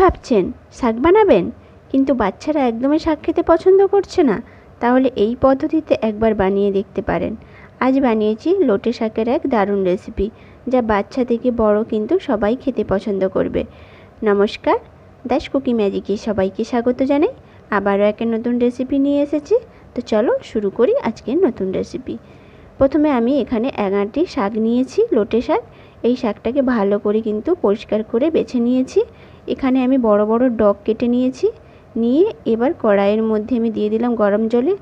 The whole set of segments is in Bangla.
ভাবছেন, শাক বানাবেন? কিন্তু বাচ্চারা একদমই শাক খেতে পছন্দ করছে না। তাহলে এই পদ্ধতিতে একবার বানিয়ে দেখতে পারেন। আজ বানিয়েছি লোটে শাকের এক দারুণ রেসিপি, যা বাচ্চা থেকে বড় কিন্তু সবাই খেতে পছন্দ করবে। নমস্কার, দাস কুকি ম্যাজিকে সবাইকে স্বাগত জানাই। আবারও একটা নতুন রেসিপি নিয়ে এসেছি। তো চলো শুরু করি আজকের নতুন রেসিপি। প্রথমে আমি এখানে এগারটি শাক নিয়েছি, লোটে শাক। এই শাকটাকে ভালো করে কিন্তু পরিষ্কার করে বেছে নিয়েছি। এখানে আমি বড় বড় ডগ কেটে নিয়েছি। নিয়ে এবার কড়াইয়ের মধ্যে আমি দিয়ে দিলাম গরম জলে।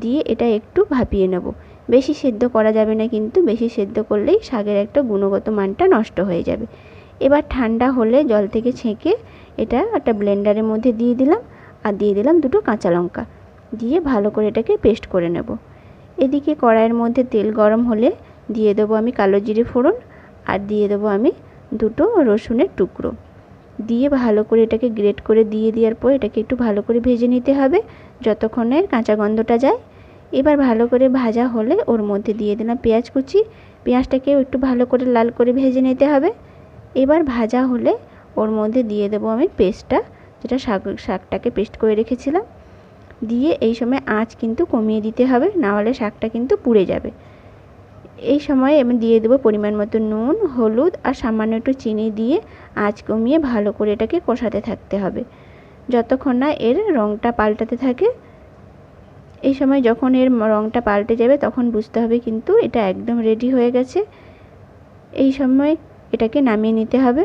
দিয়ে এটা একটু ভাপিয়ে নেব। বেশি সেদ্ধ করা যাবে না কিন্তু বেশি সেদ্ধ করলেই শাকের একটা গুণগত মানটা নষ্ট হয়ে যাবে। এবার ঠান্ডা হলে জল থেকে ছেঁকে এটা একটা ব্লেন্ডারের মধ্যে দিয়ে দিলাম। আর দিয়ে দিলাম দুটো কাঁচা লঙ্কা। দিয়ে ভালো করে এটাকে পেস্ট করে নেব। এদিকে কড়াইয়ের মধ্যে তেল গরম হলে দিয়ে দেবো আমি কালো জিরে ফোড়ন। আর দিয়ে দেবো আমি দুটো রসুনের টুকরো। দিয়ে ভালো করে এটাকে গ্রেট করে দিয়ে দেওয়ার পর এটাকে একটু ভালো করে ভেজে নিতে হবে যতক্ষণের কাঁচা গন্ধটা যায়। এবার ভালো করে ভাজা হলে ওর মধ্যে দিয়ে দিলাম পেঁয়াজ কুচি। পেঁয়াজটাকেও একটু ভালো করে লাল করে ভেজে নিতে হবে। এবার ভাজা হলে ওর মধ্যে দিয়ে দেবো আমি পেস্টটা, যেটা শাক, শাকটাকে পেস্ট করে রেখেছিলাম। দিয়ে এই সময় আঁচ কিন্তু কমিয়ে দিতে হবে নাহলে শাকটা কিন্তু পুড়ে যাবে। এই সময় আমি দিয়ে দেবো পরিমাণ মতো নুন, হলুদ আর সামান্য একটু চিনি দিয়ে আঁচ কমিয়ে ভালো করে এটাকে কষাতে থাকতে হবে। যতক্ষণ না এর রঙটা পাল্টাতে থাকে, এই সময় যখন এর রঙটা পাল্টে যাবে তখন বুঝতে হবে কিন্তু এটা একদম রেডি হয়ে গেছে। এই সময় এটাকে নামিয়ে নিতে হবে।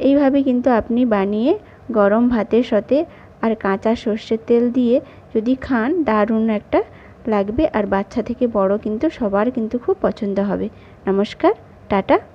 এইভাবে কিন্তু আপনি বানিয়ে গরম ভাতের সাথে আর কাঁচা সর্ষের তেল দিয়ে যদি খান, দারুণ একটা লাগবে। আর বাচ্চা থেকে বড় কিন্তু সবার কিন্তু খুব পছন্দ হবে। নমস্কার টাটা।